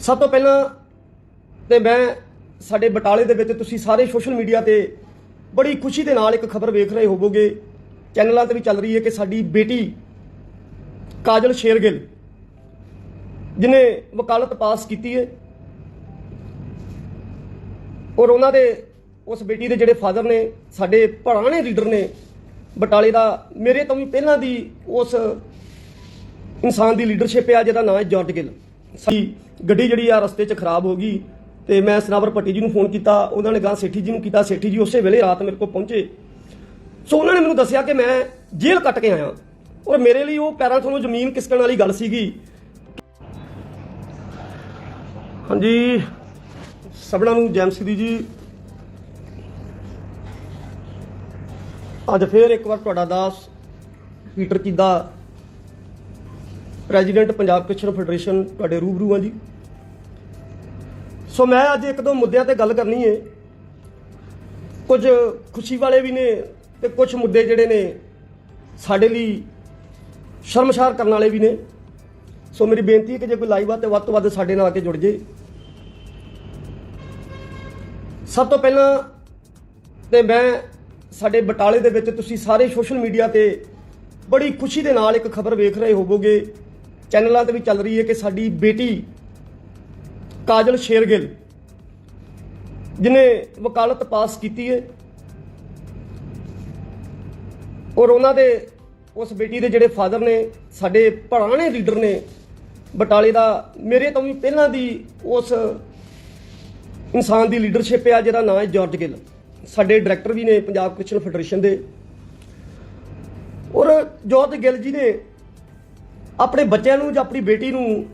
ਸਭ ਤੋਂ ਪਹਿਲਾਂ ਤੇ ਮੈਂ ਸਾਡੇ ਬਟਾਲੇ ਦੇ ਵਿੱਚ ਤੁਸੀਂ ਸਾਰੇ ਸੋਸ਼ਲ ਮੀਡੀਆ ਤੇ ਬੜੀ ਖੁਸ਼ੀ ਦੇ ਨਾਲ ਇੱਕ ਖਬਰ ਵੇਖ ਰਹੇ ਹੋਵੋਗੇ। ਚੈਨਲਾਂ ਤੇ ਵੀ ਚੱਲ ਰਹੀ ਹੈ ਕਿ ਸਾਡੀ ਬੇਟੀ ਕਾਜਲ ਸ਼ੇਰਗਿੱਲ ਜਿਨੇ ਵਕਾਲਤ ਪਾਸ ਕੀਤੀ ਹੈ ਔਰ ਉਹਨਾਂ ਦੇ ਉਸ ਬੇਟੀ ਦੇ ਜਿਹੜੇ ਫਾਦਰ ਨੇ, ਸਾਡੇ ਪੁਰਾਣੇ ਲੀਡਰ ਨੇ, ਬਟਾਲੇ ਦਾ, ਮੇਰੇ ਤੋਂ ਵੀ ਪਹਿਲਾਂ ਦੀ ਉਸ ਇਨਸਾਨ ਦੀ ਲੀਡਰਸ਼ਿਪ ਆ, ਜਿਹਦਾ ਨਾਮ ਹੈ ਜਾਰਜ ਗਿੱਲ। ਸਾਡੀ ਗੱਡੀ ਜਿਹੜੀ ਆ ਰਸਤੇ 'ਚ ਖਰਾਬ ਹੋ ਗਈ ਤੇ ਮੈਂ ਸਨਾਵਰ ਪੱਟੀ ਜੀ ਨੂੰ ਫੋਨ ਕੀਤਾ, ਉਹਨਾਂ ਨੇ ਗਾਂ ਸੇਠੀ ਜੀ ਨੂੰ ਕੀਤਾ, ਸੇਠੀ ਜੀ ਉਸੇ ਵੇਲੇ ਰਾਤ ਮੇਰੇ ਕੋਲ ਪਹੁੰਚੇ। ਸੋ ਉਹਨਾਂ ਨੇ ਮੈਨੂੰ ਦੱਸਿਆ ਕਿ ਮੈਂ ਜੇਲ੍ਹ ਕੱਟ ਕੇ ਆਇਆ। ਔਰ ਮੇਰੇ ਲਈ ਉਹ ਪੈਰਾਂ ਥੱਲੋਂ ਜ਼ਮੀਨ ਕਿਸਕਣ ਵਾਲੀ ਗੱਲ ਸੀਗੀ। ਹਾਂਜੀ, ਸਭਨਾਂ ਨੂੰ ਜੈਮ ਸਿੱਧੀ ਜੀ। ਅੱਜ ਫੇਰ ਇੱਕ ਵਾਰ ਤੁਹਾਡਾ ਦਾਸ Peter Cheeda president Punjab Christian federation ਤੁਹਾਡੇ ਰੂਬਰੂ ਆ ਜੀ ਸੋ ਮੈਂ ਅੱਜ ਇੱਕ ਦੋ ਮੁੱਦਿਆਂ ਤੇ ਗੱਲ ਕਰਨੀ ਹੈ ਕੁਝ ਖੁਸ਼ੀ ਵਾਲੇ ਵੀ ਨੇ ਤੇ ਕੁਝ ਮੁੱਦੇ ਜਿਹੜੇ ਨੇ ਸਾਡੇ ਲਈ ਸ਼ਰਮਸ਼ਾਰ ਕਰਨ ਵਾਲੇ ਵੀ ਨੇ। ਸੋ ਮੇਰੀ ਬੇਨਤੀ ਹੈ ਕਿ ਜੇ ਕੋਈ ਲਾਈਵ ਆ ਤੇ ਵੱਧ ਤੋਂ ਵੱਧ ਸਾਡੇ ਨਾਲ ਆ ਕੇ ਜੁੜ ਜੇ। ਸਭ ਤੋਂ ਪਹਿਲਾਂ ਤੇ ਮੈਂ ਸਾਡੇ ਬਟਾਲੇ ਦੇ ਵਿੱਚ ਤੁਸੀਂ ਸਾਰੇ ਸੋਸ਼ਲ ਮੀਡੀਆ ਤੇ ਬੜੀ ਖੁਸ਼ੀ ਦੇ ਨਾਲ ਇੱਕ ਖਬਰ ਵੇਖ ਰਹੇ ਹੋਵੋਗੇ। ਚੈਨਲਾਂ ਤੇ ਵੀ ਚੱਲ ਰਹੀ ਹੈ ਕਿ ਸਾਡੀ ਬੇਟੀ ਕਾਜਲ ਸ਼ੇਰਗਿੱਲ, ਜਿਨੇ ਵਕਾਲਤ ਪਾਸ ਕੀਤੀ ਹੈ ਔਰ ਉਹਨਾਂ ਦੇ ਉਸ ਬੇਟੀ ਦੇ ਜਿਹੜੇ ਫਾਦਰ ਨੇ, ਸਾਡੇ ਪੁਰਾਣੇ ਲੀਡਰ ਨੇ, ਬਟਾਲੇ ਦਾ, ਮੇਰੇ ਤੋਂ ਵੀ ਪਹਿਲਾਂ ਦੀ ਉਸ ਇਨਸਾਨ ਦੀ ਲੀਡਰਸ਼ਿਪ ਆ, ਜਿਹਦਾ ਨਾਮ ਹੈ ਜਾਰਜ ਗਿੱਲ। ਸਾਡੇ ਡਾਇਰੈਕਟਰ ਵੀ ਨੇ ਪੰਜਾਬ ਕ੍ਰਿਸਚਨ ਫੈਡਰੇਸ਼ਨ ਦੇ। ਔਰ ਜਾਰਜ ਗਿੱਲ ਜੀ ਨੇ ਆਪਣੇ ਬੱਚਿਆਂ ਨੂੰ ਜਾਂ ਆਪਣੀ ਬੇਟੀ ਨੂੰ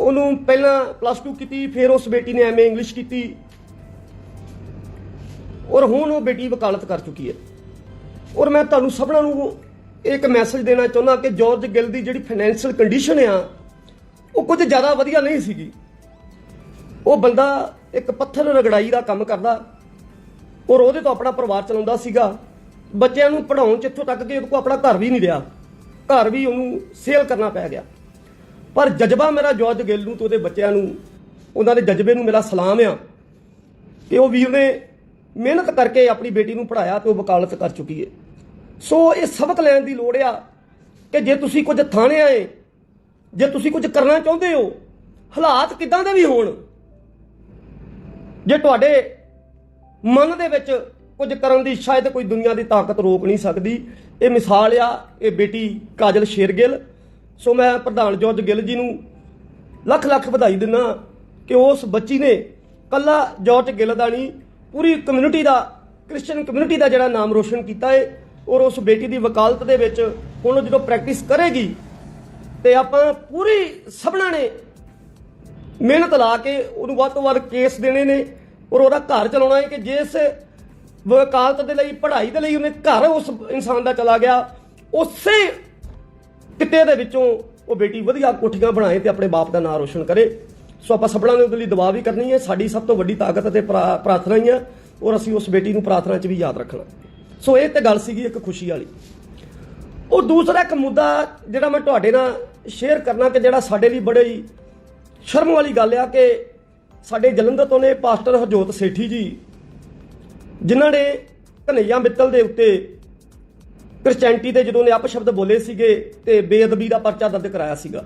ਉਹਨੂੰ ਪਹਿਲਾਂ ਪਲੱਸ 2 ਕੀਤੀ, ਫਿਰ ਉਸ ਬੇਟੀ ਨੇ ਐਮਏ ਇੰਗਲਿਸ਼ ਕੀਤੀ। ਔਰ ਹੁਣ ਉਹ ਬੇਟੀ ਵਕਾਲਤ ਕਰ ਚੁੱਕੀ ਹੈ। ਔਰ ਮੈਂ ਤੁਹਾਨੂੰ ਸਭਨਾਂ ਨੂੰ ਇੱਕ ਮੈਸੇਜ ਦੇਣਾ ਚਾਹੁੰਦਾ ਕਿ ਜਾਰਜ ਗਿੱਲ ਦੀ ਜਿਹੜੀ ਫਾਈਨੈਂਸ਼ੀਅਲ ਕੰਡੀਸ਼ਨ ਆ, ਉਹ ਕੁਝ ਜ਼ਿਆਦਾ ਵਧੀਆ ਨਹੀਂ ਸੀਗੀ। ਉਹ ਬੰਦਾ ਇੱਕ ਪੱਥਰ ਰਗੜਾਈ ਦਾ ਕੰਮ ਕਰਦਾ ਔਰ ਉਹਦੇ ਤੋਂ ਆਪਣਾ ਪਰਿਵਾਰ ਚਲਾਉਂਦਾ ਸੀਗਾ। ਬੱਚਿਆਂ ਨੂੰ ਪੜਾਉਣ ਚ ਇੱਥੋਂ ਤੱਕ ਕਿ ਉਹਦੇ ਕੋਲ ਆਪਣਾ ਘਰ ਵੀ ਨਹੀਂ ਰਿਹਾ। ਘਰ ਵੀ ਉਹਨੂੰ ਸੇਲ ਕਰਨਾ ਪੈ ਗਿਆ। ਪਰ ਜਜ਼ਬਾ ਮੇਰਾ ਜੋਰਜ ਗਿੱਲ ਨੂੰ ਤੇ ਉਹਦੇ ਬੱਚਿਆਂ ਨੂੰ, ਉਹਨਾਂ ਦੇ ਜਜ਼ਬੇ ਨੂੰ ਮੇਰਾ ਸਲਾਮ ਆ ਕਿ ਉਹ ਵੀਰ ਨੇ ਮਿਹਨਤ ਕਰਕੇ ਆਪਣੀ ਬੇਟੀ ਨੂੰ ਪੜਾਇਆ ਤੇ ਉਹ ਵਕਾਲਤ ਕਰ ਚੁੱਕੀ ਹੈ। ਸੋ ਇਹ ਸਬਕ ਲੈਣ ਦੀ ਲੋੜ ਆ ਕਿ ਜੇ ਤੁਸੀਂ ਕੁਝ ਥਾਣੇ ਆਏ, ਜੇ ਤੁਸੀਂ ਕੁਝ ਕਰਨਾ ਚਾਹੁੰਦੇ ਹੋ, ਹਾਲਾਤ ਕਿਦਾਂ ਦੇ ਵੀ ਹੋਣ, ਜੇ ਤੁਹਾਡੇ ਮਨ ਦੇ ਵਿੱਚ ਕੁਝ ਕਰਨ ਦੀ ਸ਼ਾਇਦ ਕੋਈ ਦੁਨੀਆ ਦੀ ਤਾਕਤ ਰੋਕ ਨਹੀਂ ਸਕਦੀ। ਇਹ ਮਿਸਾਲ ਆ, ਇਹ ਬੇਟੀ ਕਾਜਲ ਸ਼ੇਰਗਿੱਲ। ਸੋ ਮੈਂ ਪ੍ਰਧਾਨ ਜੋਰਜ ਗਿੱਲ ਜੀ ਨੂੰ ਲੱਖ ਲੱਖ ਵਧਾਈ ਦਿੰਦਾ ਕਿ ਉਸ ਬੱਚੀ ਨੇ ਕੱਲਾ ਜੋਰਜ ਗਿੱਲ ਦਾ ਨਹੀਂ, ਪੂਰੀ ਕਮਿਊਨਿਟੀ ਦਾ ਕ੍ਰਿਸਚੀਅਨ ਕਮਿਊਨਿਟੀ ਦਾ ਜਿਹੜਾ ਨਾਮ ਰੋਸ਼ਨ ਕੀਤਾ ਹੈ ਔਰ ਉਸ ਬੇਟੀ ਦੀ ਵਕਾਲਤ ਦੇ ਵਿੱਚ ਹੁਣ ਉਹ ਜਦੋਂ ਪ੍ਰੈਕਟਿਸ ਕਰੇਗੀ ਤੇ ਆਪਾਂ ਪੂਰੀ ਸਭਨਾਂ ਨੇ ਮਿਹਨਤ ਲਾ ਕੇ ਉਹਨੂੰ ਵੱਧ ਤੋਂ ਵੱਧ ਕੇਸ ਦੇਣੇ ਨੇ ਔਰ ਉਹਦਾ ਘਰ ਚਲਾਉਣਾ ਹੈ ਕਿ ਜਿਸ ਵਕਾਲਤ ਦੇ ਲਈ, ਪੜ੍ਹਾਈ ਦੇ ਲਈ ਉਹਨੇ ਘਰ ਉਸ ਇਨਸਾਨ ਦਾ ਚਲਾ ਗਿਆ। ਉਸੇ ਕਿਤੇ ਦੇ ਵਿੱਚੋਂ ਉਹ ਬੇਟੀ ਵਧੀਆ ਕੋਠੀਆਂ ਬਣਾਏ ਤੇ ਆਪਣੇ ਬਾਪ ਦਾ ਨਾਮ ਰੋਸ਼ਨ ਕਰੇ। ਸੋ ਆਪਾਂ ਸਭਨਾਂ ਨੇ ਉਹਦੇ ਲਈ ਦੁਆ ਵੀ ਕਰਨੀ ਹੈ। ਸਾਡੀ ਸਭ ਤੋਂ ਵੱਡੀ ਤਾਕਤ ਅਤੇ ਪ੍ਰਾ- ਪ੍ਰਾਰਥਨਾ ਹੀ ਹੈ ਔਰ ਅਸੀਂ ਉਸ ਬੇਟੀ ਨੂੰ ਪ੍ਰਾਰਥਨਾ 'ਚ ਵੀ ਯਾਦ ਰੱਖਣਾ। ਸੋ ਇਹ ਤੇ ਗੱਲ ਸੀਗੀ ਇੱਕ ਖੁਸ਼ੀ ਵਾਲੀ। ਉਹ ਦੂਸਰਾ ਇੱਕ ਮੁੱਦਾ ਜਿਹੜਾ ਮੈਂ ਤੁਹਾਡੇ ਨਾਲ ਸ਼ੇਅਰ ਕਰਨਾ ਕਿ ਜਿਹੜਾ ਸਾਡੇ ਲਈ ਬੜੇ ਹੀ ਸ਼ਰਮ ਵਾਲੀ ਗੱਲ ਆ ਕਿ ਸਾਡੇ ਜਲੰਧਰ ਤੋਂ ਨੇ ਪਾਸਟਰ ਹਰਜੋਤ ਸੇਠੀ ਜੀ ਜਿਨ੍ਹਾਂ ਨੇ ਕਨਈਆ ਮਿੱਤਲ ਦੇ ਉੱਤੇ ਕ੍ਰਿਸਚੀਅਨਟੀ ਦੇ ਜਦੋਂ ਨੇ ਅਪਸ਼ਬਦ ਬੋਲੇ ਸੀਗੇ ਤੇ ਬੇਅਦਬੀ ਦਾ ਪਰਚਾ ਦਰਜ ਕਰਾਇਆ ਸੀਗਾ।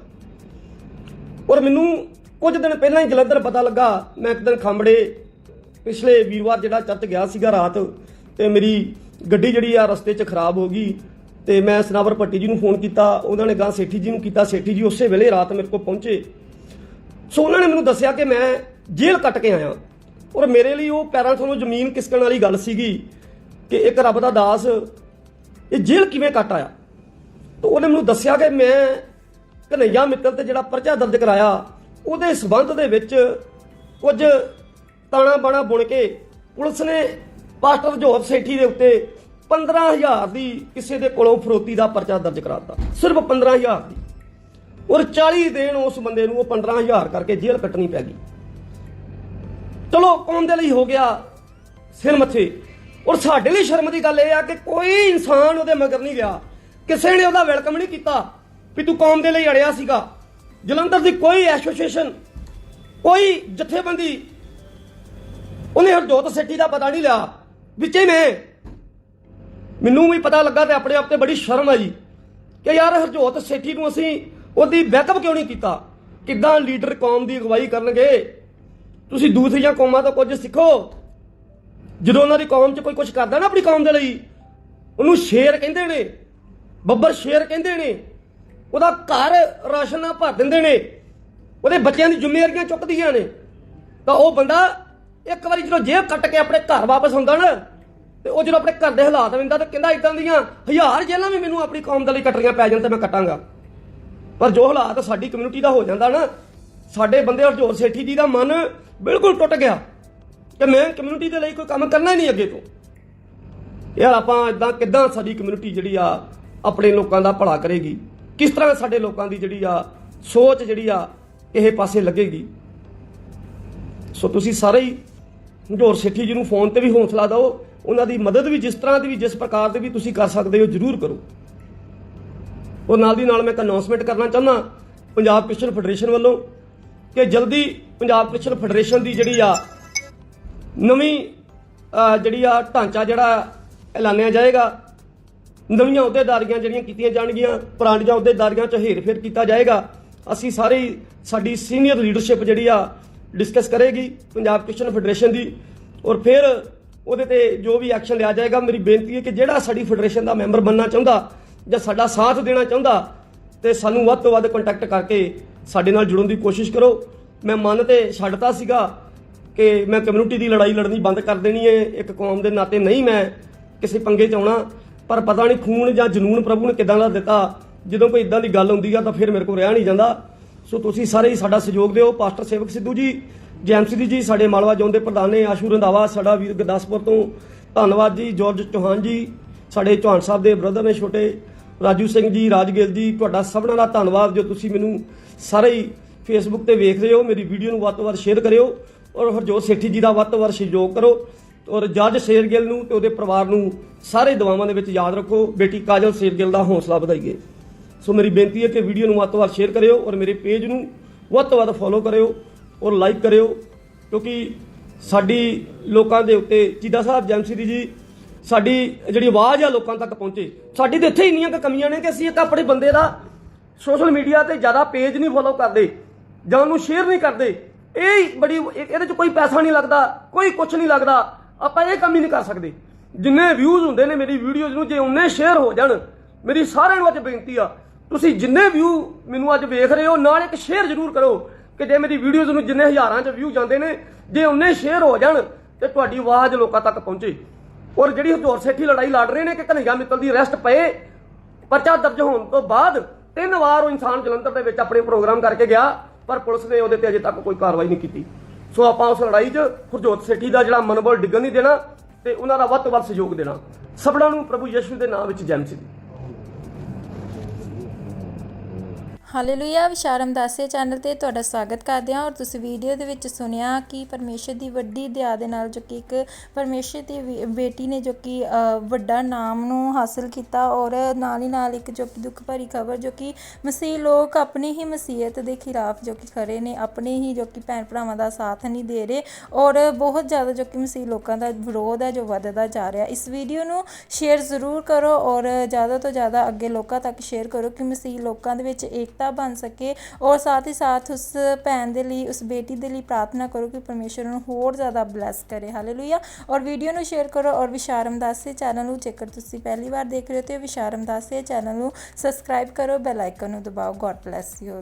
ਔਰ ਮੈਨੂੰ ਕੁਝ ਦਿਨ ਪਹਿਲਾਂ ਹੀ ਜਲੰਧਰ ਪਤਾ ਲੱਗਾ, ਮੈਂ ਇੱਕ ਦਿਨ ਖੰਬੜੇ ਪਿਛਲੇ ਵੀਰਵਾਰ ਜਿਹੜਾ ਚਰਚ ਗਿਆ ਸੀਗਾ ਰਾਤ ਤੇ ਮੇਰੀ ਗੱਡੀ ਜਿਹੜੀ ਆ ਰਸਤੇ 'ਚ ਖਰਾਬ ਹੋ ਗਈ ਤੇ ਮੈਂ ਸਨਾਵਰ ਪੱਟੀ ਜੀ ਨੂੰ ਫੋਨ ਕੀਤਾ, ਉਹਨਾਂ ਨੇ ਗਾਂ ਸੇਠੀ ਜੀ ਨੂੰ ਕੀਤਾ, ਸੇਠੀ ਜੀ ਉਸੇ ਵੇਲੇ ਰਾਤ ਮੇਰੇ ਕੋਲ ਪਹੁੰਚੇ। ਸੋ ਉਹਨਾਂ ਨੇ ਮੈਨੂੰ ਦੱਸਿਆ ਕਿ ਮੈਂ ਜੇਲ੍ਹ ਕੱਟ ਕੇ ਆਇਆ। ਔਰ ਮੇਰੇ ਲਈ ਉਹ ਪੈਰਾਂ ਥੱਲੋਂ ਜ਼ਮੀਨ ਕਿਸਕਣ ਵਾਲੀ ਗੱਲ ਸੀਗੀ ਕਿ ਇੱਕ ਰੱਬ ਦਾ ਦਾਸ, ਇਹ ਜੇਲ੍ਹ ਕਿਵੇਂ ਕੱਟ ਆਇਆ? ਤਾਂ ਉਹਨੇ ਮੈਨੂੰ ਦੱਸਿਆ ਕਿ ਮੈਂ ਕਨਈਆ ਮਿੱਤਲ ਤੇ ਜਿਹੜਾ ਪਰਚਾ ਦਰਜ ਕਰਾਇਆ, ਉਹਦੇ ਸਬੰਧ ਦੇ ਵਿੱਚ ਕੁਝ ਤਾਣਾ ਬਾਣਾ ਬੁਣ ਕੇ ਪੁਲਿਸ ਨੇ ਪਾਸਟਰ ਜੋਤ ਸੇਠੀ ਦੇ ਉੱਤੇ 15000 ਦੀ ਕਿਸੇ ਦੇ ਕੋਲੋਂ ਫਰੋਤੀ ਦਾ ਪਰਚਾ ਦਰਜ ਕਰਾਤਾ ਸਿਰਫ 15000 ਦੀ। ਔਰ 40 ਦਿਨ ਉਸ ਬੰਦੇ ਨੂੰ ਉਹ 15000 ਕਰਕੇ ਜੇਲ੍ਹ ਕੱਟਣੀ ਪੈ ਗਈ। ਚਲੋ, ਕੌਮ ਦੇ ਲਈ ਹੋ ਗਿਆ ਸਿਰ ਮੱਥੇ। ਔਰ ਸਾਡੇ ਲਈ ਸ਼ਰਮ ਦੀ ਗੱਲ ਇਹ ਆ ਕਿ ਕੋਈ ਇਨਸਾਨ ਉਹਦੇ ਮਗਰ ਨਹੀਂ ਗਿਆ। ਕਿਸੇ ਨੇ ਉਹਦਾ ਵੈਲਕਮ ਨਹੀਂ ਕੀਤਾ ਵੀ ਤੂੰ ਕੌਮ ਦੇ ਲਈ ਅੜਿਆ ਸੀਗਾ। ਜਲੰਧਰ ਦੀ ਕੋਈ ਐਸੋਸੀਏਸ਼ਨ ਕੋਈ ਜਥੇਬੰਦੀ, ਉਹਨੇ ਹਰਜੋਤ ਸੇਠੀ ਦਾ ਪਤਾ ਨਹੀਂ ਲਿਆ। ਵਿੱਚੇ ਮੈਂ, ਮੈਨੂੰ ਵੀ ਪਤਾ ਲੱਗਾ ਤੇ ਆਪਣੇ ਆਪ ਤੇ ਬੜੀ ਸ਼ਰਮ ਆਈ ਕਿ ਯਾਰ ਹਰਜੋਤ ਸੇਠੀ ਨੂੰ ਅਸੀਂ ਉਹਦੀ ਬੈਕਅਪ ਕਿਉਂ ਨਹੀਂ ਕੀਤਾ? ਕਿੱਦਾਂ ਲੀਡਰ ਕੌਮ ਦੀ ਅਗਵਾਈ ਕਰਨਗੇ? ਤੁਸੀਂ ਦੂਸਰੀਆਂ ਕੌਮਾਂ ਤੋਂ ਕੁਝ ਸਿੱਖੋ। ਜਦੋਂ ਉਹਨਾਂ ਦੀ ਕੌਮ 'ਚ ਕੋਈ ਕੁਝ ਕਰਦਾ ਨਾ ਆਪਣੀ ਕੌਮ ਦੇ ਲਈ, ਉਹਨੂੰ ਸ਼ੇਰ ਕਹਿੰਦੇ ਨੇ, ਬੱਬਰ ਸ਼ੇਰ ਕਹਿੰਦੇ ਨੇ, ਉਹਦਾ ਘਰ ਰਾਸ਼ਨ ਨਾਲ ਭਰ ਦਿੰਦੇ ਨੇ, ਉਹਦੇ ਬੱਚਿਆਂ ਦੀ ਜ਼ਿੰਮੇਵਾਰੀਆਂ ਚੁੱਕਦੀਆਂ ਨੇ। ਤਾਂ ਉਹ ਬੰਦਾ ਇੱਕ ਵਾਰੀ ਜਦੋਂ ਜੇਬ ਕੱਟ ਕੇ ਆਪਣੇ ਘਰ ਵਾਪਸ ਹੁੰਦਾ ਨਾ, ਤੇ ਉਹ ਜਦੋਂ ਆਪਣੇ ਘਰ ਦੇ ਹਾਲਾਤ ਵੇਂਦਾ ਤਾਂ ਕਹਿੰਦਾ ਇਦਾਂ ਦੀਆਂ ਹਜ਼ਾਰ ਜੇਲਾਂ ਵੀ ਮੈਨੂੰ ਆਪਣੀ ਕੌਮ ਦੇ ਲਈ ਕੱਟਣੀਆਂ ਪੈ ਜਾਣ ਤੇ ਮੈਂ ਕੱਟਾਂਗਾ। ਪਰ ਜੋ ਹਾਲਾਤ ਸਾਡੀ ਕਮਿਊਨਿਟੀ ਦਾ ਹੋ ਜਾਂਦਾ ਨਾ ਸਾਡੇ ਬੰਦੇ ਹਰਜੋਤ ਸੇਠੀ ਜੀ ਦਾ ਮਨ ਬਿਲਕੁਲ ਟੁੱਟ ਗਿਆ ਕਿ ਮੈਂ ਕਮਿਊਨਿਟੀ ਦੇ ਲਈ ਕੋਈ ਕੰਮ ਕਰਨਾ ਹੀ ਨਹੀਂ ਅੱਗੇ ਤੋਂ। ਯਾਰ ਆਪਾਂ ਇਦਾਂ ਕਿੱਦਾਂ ਸਾਡੀ ਕਮਿਊਨਿਟੀ ਜਿਹੜੀ ਆ ਆਪਣੇ ਲੋਕਾਂ ਦਾ ਭਲਾ ਕਰੇਗੀ? ਕਿਸ ਤਰ੍ਹਾਂ ਸਾਡੇ ਲੋਕਾਂ ਦੀ ਜਿਹੜੀ ਆ ਸੋਚ ਜਿਹੜੀ ਆ ਇਹ ਪਾਸੇ ਲੱਗੇਗੀ? ਸੋ ਤੁਸੀਂ ਸਾਰੇ ਹੀ ਹੰਡੋਰ ਸੇਠੀ ਜੀ ਨੂੰ ਫੋਨ ਤੇ ਵੀ ਹੌਸਲਾ ਦਿਓ। ਉਹਨਾਂ ਦੀ ਮਦਦ ਵੀ ਜਿਸ ਤਰ੍ਹਾਂ ਦੀ ਵੀ ਜਿਸ ਪ੍ਰਕਾਰ ਦੇ ਵੀ ਤੁਸੀਂ ਕਰ ਸਕਦੇ ਹੋ ਜਰੂਰ ਕਰੋ। ਉਹ ਨਾਲ ਦੀ ਨਾਲ ਮੈਂ ਇੱਕ ਅਨਾਉਂਸਮੈਂਟ ਕਰਨਾ ਚਾਹੁੰਦਾ। ਪੰਜਾਬ ਕ੍ਰਿਸਚਨ ਫੈਡਰੇਸ਼ਨ ਵੱਲੋਂ ਕਿ ਜਲਦੀ ਪੰਜਾਬ ਕ੍ਰਿਸ਼ਨ ਫੈਡਰੇਸ਼ਨ ਦੀ ਜਿਹੜੀ ਆ ਨਵੀਂ ਜਿਹੜੀ ਆ ਢਾਂਚਾ ਜਿਹੜਾ ਐਲਾਨਿਆ ਜਾਏਗਾ, ਨਵੀਆਂ ਅਹੁਦੇਦਾਰੀਆਂ ਜਿਹੜੀਆਂ ਕੀਤੀਆਂ ਜਾਣਗੀਆਂ, ਪੁਰਾਣੀਆਂ ਅਹੁਦੇਦਾਰੀਆਂ 'ਚ ਹੇਰਫੇਰ ਕੀਤਾ ਜਾਏਗਾ, ਅਸੀਂ ਸਾਰੇ ਸਾਡੀ ਸੀਨੀਅਰ ਲੀਡਰਸ਼ਿਪ ਜਿਹੜੀ ਆ ਡਿਸਕਸ ਕਰੇਗੀ ਪੰਜਾਬ ਕ੍ਰਿਸ਼ਨ ਫੈਡਰੇਸ਼ਨ ਦੀ ਔਰ ਫਿਰ ਉਹਦੇ ਤੇ ਜੋ ਵੀ ਐਕਸ਼ਨ ਲਿਆ ਜਾਏਗਾ, ਮੇਰੀ ਬੇਨਤੀ ਹੈ ਕਿ ਜਿਹੜਾ ਸਾਡੀ ਫੈਡਰੇਸ਼ਨ ਦਾ ਮੈਂਬਰ ਬਣਨਾ ਚਾਹੁੰਦਾ ਜਾਂ ਸਾਡਾ ਸਾਥ ਦੇਣਾ ਚਾਹੁੰਦਾ, ਤੇ ਸਾਨੂੰ ਵੱਧ ਤੋਂ ਵੱਧ ਕੰਟੈਕਟ ਕਰਕੇ ਸਾਡੇ ਨਾਲ ਜੁੜਨ ਦੀ ਕੋਸ਼ਿਸ਼ ਕਰੋ। ਮੈਂ ਮਨ ਤੇ ਛੱਡਤਾ ਸੀਗਾ ਕਿ ਮੈਂ ਕਮਿਊਨਿਟੀ ਦੀ ਲੜਾਈ ਲੜਨੀ ਬੰਦ ਕਰ ਦੇਣੀ ਹੈ। ਇੱਕ ਕੌਮ ਦੇ ਨਾਤੇ ਨਹੀਂ ਮੈਂ ਕਿਸੇ ਪੰਗੇ 'ਚ ਆਉਣਾ। ਪਰ ਪਤਾ ਨਹੀਂ ਖੂਨ ਜਾਂ ਜਨੂਨ ਪ੍ਰਭੂ ਨੇ ਕਿਦਾਂ ਦਾ ਦਿੱਤਾ। ਜਦੋਂ ਕੋਈ ਇਦਾਂ ਦੀ ਗੱਲ ਹੁੰਦੀ ਆ ਤਾਂ ਫਿਰ ਮੇਰੇ ਕੋਲ ਰਿਹਾ ਨਹੀਂ ਜਾਂਦਾ। ਸੋ ਤੁਸੀਂ ਸਾਰੇ ਹੀ ਸਾਡਾ ਸਹਿਯੋਗ ਦਿਓ। ਪਾਸਟਰ ਸੇਵਕ ਸਿੱਧੂ ਜੀ, ਜੈਮਸੀ ਜੀ, ਸਾਡੇ ਮਾਲਵਾ ਜੋਨ ਦੇ ਪ੍ਰਧਾਨ ਨੇ ਆਸ਼ੂ ਰੰਧਾਵਾ, ਸਾਡਾ ਵੀਰ ਗੁਰਦਾਸਪੁਰ ਤੋਂ। ਧੰਨਵਾਦ ਜੀ, ਜਾਰਜ ਚੌਹਾਨ ਜੀ, ਸਾਡੇ ਚੌਹਾਨ ਸਾਹਿਬ ਦੇ ਬ੍ਰਦਰ ਨੇ ਛੋਟੇ। ਰਾਜੂ ਸਿੰਘ ਜੀ, ਰਾਜਗਿਲ ਜੀ, ਤੁਹਾਡਾ ਸਭਨਾਂ ਦਾ ਧੰਨਵਾਦ ਜੋ ਤੁਸੀਂ ਮੈਨੂੰ ਸਾਰੇ ਹੀ ਫੇਸਬੁੱਕ ਤੇ ਵੇਖ ਰਹੇ ਹੋ ਮੇਰੀ ਵੀਡੀਓ ਨੂੰ ਵੱਧ ਤੋਂ ਵੱਧ ਸ਼ੇਅਰ ਕਰਿਓ ਔਰ ਹਰਜੋਤ ਸੇਠੀ ਜੀ ਦਾ ਵੱਧ ਤੋਂ ਵੱਧ ਸਹਿਯੋਗ ਕਰੋ ਔਰ ਜੱਜ ਸ਼ੇਰਗਿੱਲ ਨੂੰ ਤੇ ਉਹਦੇ ਪਰਿਵਾਰ ਨੂੰ ਸਾਰੇ ਦੁਆਵਾਂ ਦੇ ਵਿੱਚ ਯਾਦ ਰੱਖੋ, ਬੇਟੀ ਕਾਜਲ ਸ਼ੇਰਗਿੱਲ ਦਾ ਹੌਸਲਾ ਵਧਾਈਏ। ਸੋ ਮੇਰੀ ਬੇਨਤੀ ਹੈ ਕਿ ਵੀਡੀਓ ਨੂੰ ਵੱਧ ਤੋਂ ਵੱਧ ਸ਼ੇਅਰ ਕਰਿਓ ਔਰ ਮੇਰੇ ਪੇਜ ਨੂੰ ਵੱਧ ਤੋਂ ਵੱਧ ਫੋਲੋ ਕਰਿਓ ਔਰ ਲਾਈਕ ਕਰਿਓ, ਕਿਉਂਕਿ ਸਾਡੀ ਲੋਕਾਂ ਦੇ ਉੱਤੇ ਚੀਦਾ ਸਾਹਿਬ ਜੈਮਸੀ ਜੀ, ਸਾਡੀ ਜਿਹੜੀ ਆਵਾਜ਼ ਆ ਲੋਕਾਂ ਤੱਕ ਪਹੁੰਚੇ। ਸਾਡੀ ਤੇ ਇੱਥੇ ਇੰਨੀਆਂ ਕੁ ਕਮੀਆਂ ਨੇ ਕਿ ਅਸੀਂ ਇੱਕ ਆਪਣੇ ਬੰਦੇ ਦਾ ਸੋਸ਼ਲ ਮੀਡੀਆ ਤੇ ਜ਼ਿਆਦਾ ਪੇਜ ਨਹੀਂ ਫੋਲੋ ਕਰਦੇ, ਜਾਂ ਉਹਨੂੰ ਸ਼ੇਅਰ ਨਹੀਂ ਕਰਦੇ, ਇਹ ਬੜੀ ਇਹਦੇ 'ਚ ਕੋਈ ਪੈਸਾ ਨਹੀਂ ਲੱਗਦਾ, ਕੋਈ ਕੁਝ ਨਹੀਂ ਲੱਗਦਾ, ਆਪਾਂ ਇਹ ਕੰਮ ਹੀ ਨਹੀਂ ਕਰ ਸਕਦੇ। ਜਿੰਨੇ ਵਿਊਜ਼ ਹੁੰਦੇ ਨੇ ਮੇਰੀ ਵੀਡੀਓਜ਼ ਨੂੰ, ਜੇ ਉਹਨੇ ਸ਼ੇਅਰ ਹੋ ਜਾਣ, ਮੇਰੀ ਸਾਰਿਆਂ ਨੂੰ ਅੱਜ ਬੇਨਤੀ ਆ, ਤੁਸੀਂ ਜਿੰਨੇ ਵਿਊ ਮੈਨੂੰ ਅੱਜ ਵੇਖ ਰਹੇ ਹੋ, ਨਾਲ ਇੱਕ ਸ਼ੇਅਰ ਜ਼ਰੂਰ ਕਰੋ, ਕਿ ਜੇ ਮੇਰੀ ਵੀਡੀਓਜ਼ ਨੂੰ ਜਿੰਨੇ ਹਜ਼ਾਰਾਂ 'ਚ ਵਿਊ ਜਾਂਦੇ ਨੇ, ਜੇ ਉਹਨੇ ਸ਼ੇਅਰ ਹੋ ਜਾਣ, ਤੇ ਤੁਹਾਡੀ ਆਵਾਜ਼ ਲੋਕਾਂ ਤੱਕ ਪਹੁੰਚੇ। ਔਰ ਜਿਹੜੀ ਹਜ਼ੂਰ ਸੇਠੀ ਲੜਾਈ ਲੜ ਰਹੇ ਨੇ ਕਿ ਕਨਈਆ ਮਿੱਤਲ ਦੀ ਅਰੈਸਟ ਪਏ, ਪਰਚਾ ਦਰਜ ਹੋਣ ਤੋਂ ਬਾਅਦ ਤਿੰਨ ਵਾਰ ਉਹ ਇਨਸਾਨ ਜਲੰਧਰ ਦੇ ਵਿੱਚ ਆਪਣੇ ਪ੍ਰੋਗਰਾਮ ਕਰਕੇ ਗਿਆ, ਪਰ ਪੁਲਿਸ ਨੇ ਉਹਦੇ ਤੇ ਅਜੇ ਤੱਕ ਕੋਈ ਕਾਰਵਾਈ ਨਹੀਂ ਕੀਤੀ। ਸੋ ਆਪਾਂ ਉਸ ਲੜਾਈ 'ਚ ਹਰਜੋਤ ਸੇਠੀ ਦਾ ਜਿਹੜਾ ਮਨੋਬਲ ਡਿੱਗਣ ਨਹੀਂ ਦੇਣਾ ਤੇ ਉਹਨਾਂ ਦਾ ਵੱਧ ਤੋਂ ਵੱਧ ਸਹਿਯੋਗ ਦੇਣਾ। ਸਭਨਾਂ ਨੂੰ ਪ੍ਰਭੂ ਯਿਸੂ ਦੇ ਨਾਮ ਵਿੱਚ ਜੈ ਮਸੀਹ ਹਾਲੇਲੂਇਆ, ਵਿਸ਼ਾਰਮ ਦਾਸੇ ਚੈਨਲ ਤੇ ਤੁਹਾਡਾ ਸਵਾਗਤ ਕਰਦੇ ਹਾਂ ਔਰ ਤੁਸੀਂ ਵੀਡੀਓ ਦੇ ਵਿੱਚ ਸੁਣਿਆ ਕਿ ਪਰਮੇਸ਼ਰ ਦੀ ਵੱਡੀ ਦਇਆ ਦੇ ਨਾਲ ਜੋ ਕਿ ਇੱਕ ਪਰਮੇਸ਼ਰ ਦੀ ਵੀ- ਬੇਟੀ ਨੇ ਜੋ ਕਿ ਵੱਡਾ ਨਾਮ ਨੂੰ ਹਾਸਲ ਕੀਤਾ ਔਰ ਨਾਲ ਹੀ ਨਾਲ ਇੱਕ ਜੋ ਕਿ ਦੁੱਖ ਭਰੀ ਖਬਰ ਜੋ ਕਿ ਮਸੀਹ ਲੋਕ ਆਪਣੀ ਹੀ ਮਸੀਹਤ ਦੇ ਖਿਲਾਫ ਜੋ ਕਿ ਖੜੇ ਨੇ, ਆਪਣੇ ਹੀ ਜੋ ਕਿ ਭੈਣ ਭਰਾਵਾਂ ਦਾ ਸਾਥ ਨਹੀਂ ਦੇ ਰਹੇ ਔਰ ਬਹੁਤ ਜ਼ਿਆਦਾ ਜੋ ਕਿ ਮਸੀਹ ਲੋਕਾਂ ਦਾ ਵਿਰੋਧ ਹੈ ਜੋ ਵੱਧਦਾ ਜਾ ਰਿਹਾ। ਇਸ ਵੀਡੀਓ ਨੂੰ ਸ਼ੇਅਰ ਜ਼ਰੂਰ ਕਰੋ ਔਰ ਜ਼ਿਆਦਾ ਤੋਂ ਜ਼ਿਆਦਾ ਅੱਗੇ ਲੋਕਾਂ ਤੱਕ ਸ਼ੇਅਰ ਕਰੋ ਕਿ ਮਸੀਹ ਲੋਕਾਂ ਦੇ ਵਿੱਚ ਏਕਤਾ ਬਣ ਸਕੇ ਔਰ ਸਾਥ ਹੀ ਸਾਥ ਉਸ ਭੈਣ ਦੇ ਲਈ, ਉਸ ਬੇਟੀ ਦੇ ਲਈ ਪ੍ਰਾਰਥਨਾ ਕਰੋ ਕਿ ਪਰਮੇਸ਼ਰ ਨੂੰ ਹੋਰ ਜ਼ਿਆਦਾ ਬਲੈਸ ਕਰੇ। ਹਾਲੇਲੂਇਆ ਔਰ ਵੀਡੀਓ ਨੂੰ ਸ਼ੇਅਰ ਕਰੋ ਔਰ ਵਿਸ਼ਾਰਮ ਦਾਸੇ ਚੈਨਲ ਨੂੰ, ਜੇਕਰ ਤੁਸੀਂ ਪਹਿਲੀ ਵਾਰ ਦੇਖ ਰਹੇ ਹੋ ਤੇ ਵਿਸ਼ਾਰਮ ਦਾਸੇ ਚੈਨਲ ਨੂੰ ਸਬਸਕ੍ਰਾਈਬ ਕਰੋ ਬੈਲ ਆਈਕਨ ਨੂੰ ਦਬਾਓ। God bless you